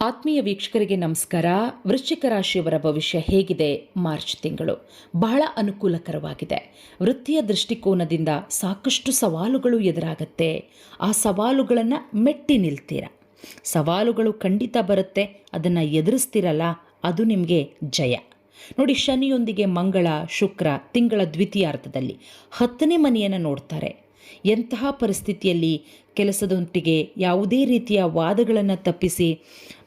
ಆತ್ಮೀಯ ವೀಕ್ಷಕರಿಗೆ ನಮಸ್ಕಾರ. ವೃಶ್ಚಿಕ ರಾಶಿಯವರ ಭವಿಷ್ಯ ಹೇಗಿದೆ? ಮಾರ್ಚ್ ತಿಂಗಳು ಬಹಳ ಅನುಕೂಲಕರವಾಗಿದೆ. ವೃತ್ತಿಯ ದೃಷ್ಟಿಕೋನದಿಂದ ಸಾಕಷ್ಟು ಸವಾಲುಗಳು ಎದುರಾಗತ್ತೆ. ಆ ಸವಾಲುಗಳನ್ನು ಮೆಟ್ಟಿ ನಿಲ್ತೀರ? ಸವಾಲುಗಳು ಖಂಡಿತ ಬರುತ್ತೆ, ಅದನ್ನು ಎದುರಿಸ್ತಿರಲ್ಲ, ಅದು ನಿಮಗೆ ಜಯ. ನೋಡಿ, ಶನಿಯೊಂದಿಗೆ ಮಂಗಳ, ಶುಕ್ರ ತಿಂಗಳ ದ್ವಿತೀಯಾರ್ಥದಲ್ಲಿ ಹತ್ತನೇ ಮನೆಯನ್ನು ನೋಡ್ತಾರೆ. ಎಂತಹ ಪರಿಸ್ಥಿತಿಯಲ್ಲಿ ಕೆಲಸದೊಂದಿಗೆ ಯಾವುದೇ ರೀತಿಯ ವಾದಗಳನ್ನು ತಪ್ಪಿಸಿ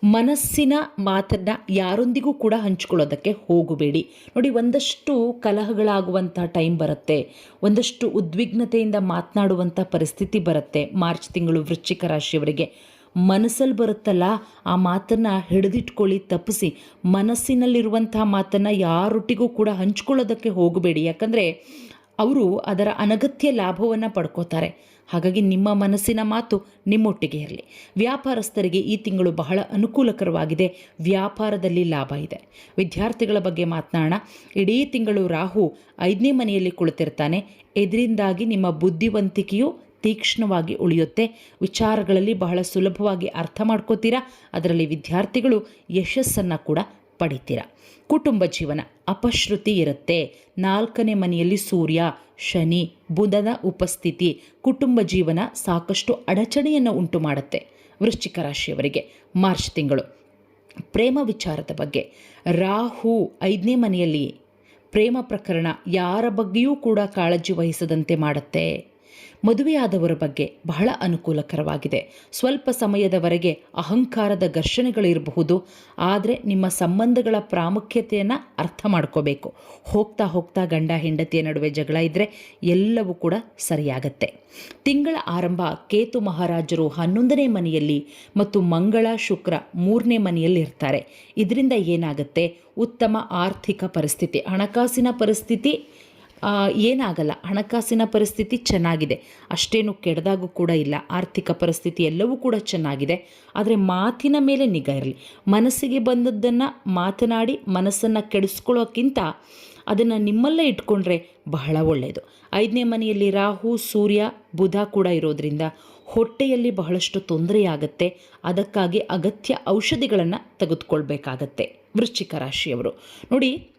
ಮನಸ್ಸಿನ ಮಾತನ್ನು ಯಾರೊಂದಿಗೂ ಕೂಡ ಹಂಚ್ಕೊಳ್ಳೋದಕ್ಕೆ ಹೋಗಬೇಡಿ. ನೋಡಿ, ಒಂದಷ್ಟು ಕಲಹಗಳಾಗುವಂಥ ಟೈಮ್ ಬರುತ್ತೆ. ಒಂದಷ್ಟು ಉದ್ವಿಗ್ನತೆಯಿಂದ ಮಾತನಾಡುವಂಥ ಪರಿಸ್ಥಿತಿ ಬರುತ್ತೆ ಮಾರ್ಚ್ ತಿಂಗಳು ವೃಶ್ಚಿಕ ರಾಶಿಯವರಿಗೆ. ಮನಸ್ಸಲ್ಲಿ ಬರುತ್ತಲ್ಲ, ಆ ಮಾತನ್ನು ಹಿಡಿದಿಟ್ಕೊಳ್ಳಿ, ತಪ್ಪಿಸಿ. ಮನಸ್ಸಿನಲ್ಲಿರುವಂತಹ ಮಾತನ್ನು ಯಾರೊಟ್ಟಿಗೂ ಕೂಡ ಹಂಚ್ಕೊಳ್ಳೋದಕ್ಕೆ ಹೋಗಬೇಡಿ. ಯಾಕಂದರೆ ಅವರು ಅದರ ಅನಗತ್ಯ ಲಾಭವನ್ನು ಪಡ್ಕೋತಾರೆ. ಹಾಗಾಗಿ ನಿಮ್ಮ ಮನಸ್ಸಿನ ಮಾತು ನಿಮ್ಮೊಟ್ಟಿಗೆ ಇರಲಿ. ವ್ಯಾಪಾರಸ್ಥರಿಗೆ ಈ ತಿಂಗಳು ಬಹಳ ಅನುಕೂಲಕರವಾಗಿದೆ. ವ್ಯಾಪಾರದಲ್ಲಿ ಲಾಭ ಇದೆ. ವಿದ್ಯಾರ್ಥಿಗಳ ಬಗ್ಗೆ ಮಾತನಾಡೋಣ. ಇಡೀ ತಿಂಗಳು ರಾಹು ಐದನೇ ಮನೆಯಲ್ಲಿ ಕುಳಿತಿರ್ತಾನೆ. ಇದರಿಂದಾಗಿ ನಿಮ್ಮ ಬುದ್ಧಿವಂತಿಕೆಯು ತೀಕ್ಷ್ಣವಾಗಿ ಉಳಿಯುತ್ತೆ. ವಿಚಾರಗಳಲ್ಲಿ ಬಹಳ ಸುಲಭವಾಗಿ ಅರ್ಥ ಮಾಡ್ಕೋತೀರಾ? ಅದರಲ್ಲಿ ವಿದ್ಯಾರ್ಥಿಗಳು ಯಶಸ್ಸನ್ನು ಕೂಡ ಪಡಿತೀರ. ಕುಟುಂಬ ಜೀವನ ಅಪಶ್ರುತಿ ಇರುತ್ತೆ. ನಾಲ್ಕನೇ ಮನೆಯಲ್ಲಿ ಸೂರ್ಯ, ಶನಿ, ಬುಧನ ಉಪಸ್ಥಿತಿ ಕುಟುಂಬ ಜೀವನ ಸಾಕಷ್ಟು ಅಡಚಣೆಯನ್ನು ಉಂಟು ಮಾಡುತ್ತೆ. ವೃಶ್ಚಿಕ ರಾಶಿಯವರಿಗೆ ಮಾರ್ಚ್ ತಿಂಗಳು. ಪ್ರೇಮ ವಿಚಾರದ ಬಗ್ಗೆ. ರಾಹು ಐದನೇ ಮನೆಯಲ್ಲಿ. ಪ್ರೇಮ ಪ್ರಕರಣ ಯಾರ ಬಗ್ಗೆಯೂ ಕೂಡ ಕಾಳಜಿ ವಹಿಸದಂತೆ ಮಾಡುತ್ತೆ. ಮದುವೆಯಾದವರ ಬಗ್ಗೆ ಬಹಳ ಅನುಕೂಲಕರವಾಗಿದೆ. ಸ್ವಲ್ಪ ಸಮಯದವರೆಗೆ ಅಹಂಕಾರದ ಘರ್ಷಣೆಗಳಿರಬಹುದು, ಆದರೆ ನಿಮ್ಮ ಸಂಬಂಧಗಳ ಪ್ರಾಮುಖ್ಯತೆಯನ್ನು ಅರ್ಥ ಮಾಡ್ಕೋಬೇಕು. ಹೋಗ್ತಾ ಹೋಗ್ತಾ ಗಂಡ ಹೆಂಡತಿಯ ನಡುವೆ ಜಗಳ ಇದ್ದರೆ ಎಲ್ಲವೂ ಕೂಡ ಸರಿಯಾಗತ್ತೆ. ತಿಂಗಳ ಆರಂಭ ಕೇತು ಮಹಾರಾಜರು ಹನ್ನೊಂದನೇ ಮನೆಯಲ್ಲಿ ಮತ್ತು ಮಂಗಳ ಶುಕ್ರ ಮೂರನೇ ಮನೆಯಲ್ಲಿ ಇರ್ತಾರೆ ಇದರಿಂದ ಏನಾಗುತ್ತೆ? ಉತ್ತಮ ಆರ್ಥಿಕ ಪರಿಸ್ಥಿತಿ, ಹಣಕಾಸಿನ ಪರಿಸ್ಥಿತಿ ಏನಾಗಲ್ಲ. ಹಣಕಾಸಿನ ಪರಿಸ್ಥಿತಿ ಚೆನ್ನಾಗಿದೆ. ಅಷ್ಟೇನು ಕೆಡದಾಗೂ ಕೂಡ ಇಲ್ಲ. ಆರ್ಥಿಕ ಪರಿಸ್ಥಿತಿ ಎಲ್ಲವೂ ಕೂಡ ಚೆನ್ನಾಗಿದೆ. ಆದರೆ ಮಾತಿನ ಮೇಲೆ ನಿಗಾ ಇರಲಿ. ಮನಸ್ಸಿಗೆ ಬಂದದ್ದನ್ನು ಮಾತನಾಡಿ ಮನಸ್ಸನ್ನು ಕೆಡಿಸ್ಕೊಳ್ಳೋಕ್ಕಿಂತ ಅದನ್ನು ನಿಮ್ಮಲ್ಲೇ ಇಟ್ಕೊಂಡ್ರೆ ಬಹಳ ಒಳ್ಳೆಯದು ಐದನೇ ಮನೆಯಲ್ಲಿ ರಾಹು, ಸೂರ್ಯ, ಬುಧ ಕೂಡ ಇರೋದ್ರಿಂದ ಹೊಟ್ಟೆಯಲ್ಲಿ ಬಹಳಷ್ಟು ತೊಂದರೆಯಾಗತ್ತೆ. ಅದಕ್ಕಾಗಿ ಅಗತ್ಯ ಔಷಧಿಗಳನ್ನು ತೆಗೆದುಕೊಳ್ಬೇಕಾಗತ್ತೆ. ವೃಶ್ಚಿಕ ರಾಶಿಯವರು. ನೋಡಿ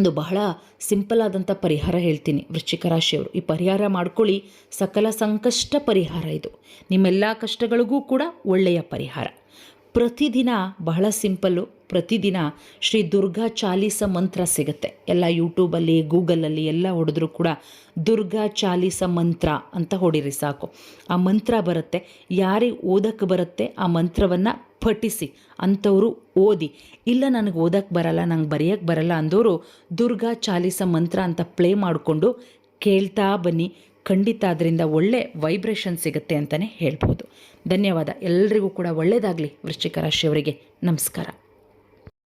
ಒಂದು ಬಹಳ ಸಿಂಪಲ್ ಆದಂಥ ಪರಿಹಾರ ಹೇಳ್ತೀನಿ ವೃಶ್ಚಿಕ ರಾಶಿಯವರು. ಈ ಪರಿಹಾರ ಮಾಡ್ಕೊಳ್ಳಿ. ಸಕಲ ಸಂಕಷ್ಟ ಪರಿಹಾರ ಇದು. ನಿಮ್ಮೆಲ್ಲ ಕಷ್ಟಗಳಿಗೂ ಕೂಡ ಒಳ್ಳೆಯ ಪರಿಹಾರ. ಪ್ರತಿದಿನ ಬಹಳ ಸಿಂಪಲ್ಲು. ಪ್ರತಿದಿನ ಶ್ರೀ ದುರ್ಗಾ ಚಾಲೀಸ ಮಂತ್ರ ಸಿಗುತ್ತೆ. ಎಲ್ಲ ಯೂಟ್ಯೂಬಲ್ಲಿ ಗೂಗಲಲ್ಲಿ ಎಲ್ಲ ಹೊಡೆದ್ರೂ ಕೂಡ ದುರ್ಗಾ ಚಾಲೀಸ ಮಂತ್ರ ಅಂತ ಹೊಡಿರಿ ಸಾಕು. ಆ ಮಂತ್ರ ಬರುತ್ತೆ. ಯಾರಿಗೆ ಓದಕ್ಕೆ ಬರುತ್ತೆ ಆ ಮಂತ್ರವನ್ನು ಪಠಿಸಿ. ಅಂಥವರು ಓದಿ. ಇಲ್ಲ ನನಗೆ ಓದಕ್ಕೆ ಬರಲ್ಲ, ನಂಗೆ ಬರೆಯೋಕ್ಕೆ ಬರಲ್ಲ ಅಂದವರು ದುರ್ಗಾ ಚಾಲೀಸ ಮಂತ್ರ ಅಂತ ಪ್ಲೇ ಮಾಡಿಕೊಂಡು ಕೇಳ್ತಾ ಬನ್ನಿ. ಖಂಡಿತ ಅದರಿಂದ ಒಳ್ಳೆ ವೈಬ್ರೇಷನ್ ಸಿಗುತ್ತೆ ಅಂತಲೇ ಹೇಳ್ಬೋದು. ಧನ್ಯವಾದ. ಎಲ್ರಿಗೂ ಕೂಡ ಒಳ್ಳೆಯದಾಗಲಿ ವೃಶ್ಚಿಕ ರಾಶಿಯವರಿಗೆ. ನಮಸ್ಕಾರ.